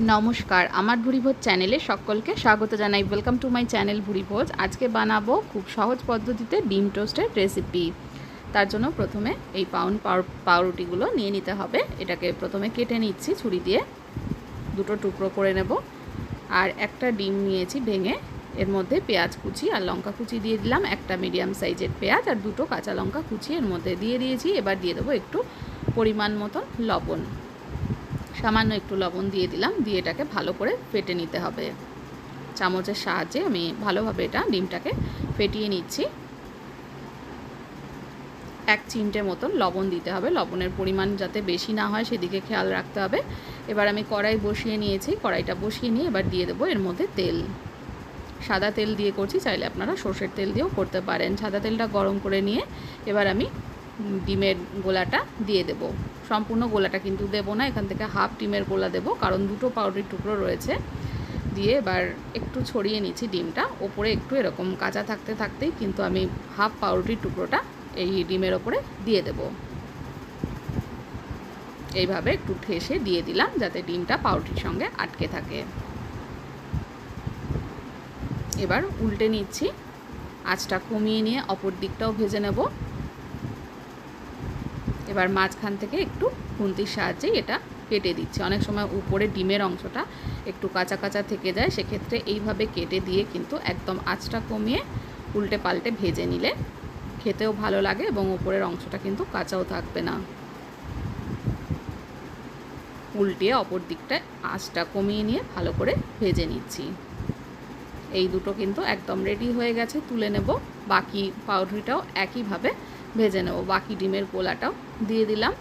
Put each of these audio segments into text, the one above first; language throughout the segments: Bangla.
নমস্কার, আমার ভুরিভোজ চ্যানেলে সকলকে স্বাগত জানাই। Welcome to my channel Bhuribhoj. আজকে বানাবো খুব সহজ পদ্ধতিতে ডিম টোস্টের রেসিপি তার জন্য প্রথমে এই পাউন্ড পাউরুটিগুলো নিয়ে নিতে হবে। এটাকে প্রথমে কেটে নিচ্ছি ছুরি দিয়ে। দুটো টুকরো করে নেব। আর একটা ডিম নিয়েছি ভেঙে। এর মধ্যে পেঁয়াজ কুচি আর লঙ্কা কুচি দিয়ে দিলাম। একটা মিডিয়াম সাইজের পেঁয়াজ আর দুটো কাঁচা লঙ্কা কুচি এর মধ্যে দিয়ে দিয়েছি। এবার দিয়ে দেবো একটু পরিমাণ মতন লবণ। সামান্য একটু লবণ দিয়ে দিলাম। দিয়ে এটাকে ভালো করে ফেটে নিতে হবে। চামচের সাহায্যে আমি ভালোভাবে এটা ডিমটাকে ফেটিয়ে নিচ্ছি। এক চিমটে মতন লবণ দিতে হবে। লবণের পরিমাণ যাতে বেশি না হয় সেদিকে খেয়াল রাখতে হবে। এবার আমি কড়াই বসিয়ে নিয়েছি। কড়াইটা বসিয়ে নিয়ে এবার দিয়ে দেবো এর মধ্যে তেল। সাদা তেল দিয়ে করছি, চাইলে আপনারা সর্ষের তেল দিয়েও করতে পারেন। সাদা তেলটা গরম করে নিয়ে এবার আমি ডিমের গোলাটা দিয়ে দেব। সম্পূর্ণ গোলাটা কিন্তু দেবো না, এখান থেকে হাফ ডিমের গোলা দেবো, কারণ দুটো পাউডারির টুকরো রয়েছে। দিয়ে এবার একটু ছড়িয়ে নিচ্ছি ডিমটা, ওপরে একটু এরকম কাঁচা থাকতে থাকতেই কিন্তু আমি হাফ পাউরুটির টুকরোটা এই ডিমের ওপরে দিয়ে দেব। এইভাবে একটু ঠেসে দিয়ে দিলাম, যাতে ডিমটা পাউরুটির সঙ্গে আটকে থাকে। এবার উল্টে নিচ্ছি, আঁচটা কমিয়ে নিয়ে অপর দিকটাও ভেজে নেব। এবার মাঝখান থেকে একটু খুন্তির সাহায্যে এটা কেটে দিচ্ছি। অনেক সময় উপরে ডিমের অংশটা একটু কাঁচা কাঁচা থেকে যায়, সেক্ষেত্রে এইভাবে কেটে দিয়ে কিন্তু একদম আঁচটা কমিয়ে উল্টে পাল্টে ভেজে নিলে খেতেও ভালো লাগে এবং উপরের অংশটা কিন্তু কাঁচাও থাকবে না। উল্টিয়ে অপর দিকটায় আঁচটা কমিয়ে নিয়ে ভালো করে ভেজে নিচ্ছি। এই দুটো কিন্তু একদম রেডি হয়ে গেছে, তুলে নেব। বাকি পাউডারিটাও একইভাবে ভেজে নেব। বাকি ডিমের গোলাটাও দিয়ে দিলাম।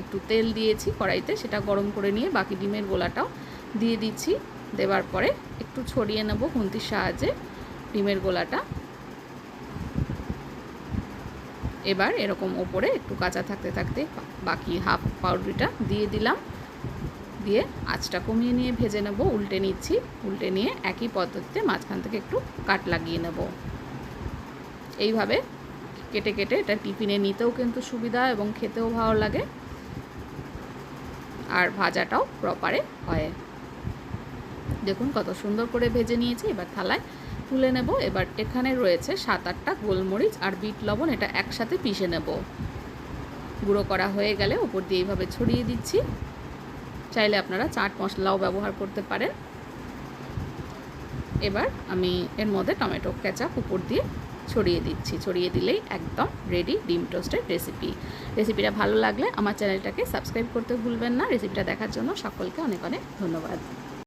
একটু তেল দিয়েছি কড়াইতে, সেটা গরম করে নিয়ে বাকি ডিমের গোলাটাও দিয়ে দিচ্ছি। দেওয়ার পরে একটু ছড়িয়ে নেব খুন্তির সাহায্যে ডিমের গোলাটা। এবার এরকম ওপরে একটু কাঁচা থাকতে থাকতে বাকি হাফ পাউডারিটা দিয়ে দিলাম। দিয়ে আঁচটা কমিয়ে নিয়ে ভেজে নেব, উল্টে নিচ্ছি। উল্টে নিয়ে একই পদ্ধতিতে মাঝখান থেকে একটু কাট লাগিয়ে নেব। এইভাবে কেটে কেটে এটা টিফিনে নিতেও কিন্তু সুবিধা এবং খেতেও ভালো লাগে। আর ভাজাটাও প্রপারে হয়। দেখুন কত সুন্দর করে ভেজে নিয়েছি, এবার থালায় তুলে নেব। এবার এখানে রয়েছে সাত আটটা গোলমরিচ আর বিট লবণ, এটা একসাথে পিষে নেব। গুঁড়ো করা হয়ে গেলে ওপর দিয়ে এইভাবে ছড়িয়ে দিচ্ছি। চাইলে আপনারা চাট মশলাও ব্যবহার করতে পারেন। এবার আমি এর মধ্যে টমেটো, কেচাপ উপর দিয়ে ছড়িয়ে দিচ্ছি, ছড়িয়ে দিলেই একদম রেডি ডিম টোস্টের রেসিপি রেসিপিটা ভালো লাগলে আমার চ্যানেলটাকে সাবস্ক্রাইব করতে ভুলবেন না। রেসিপিটা দেখার জন্য সকলকে অনেক অনেক ধন্যবাদ।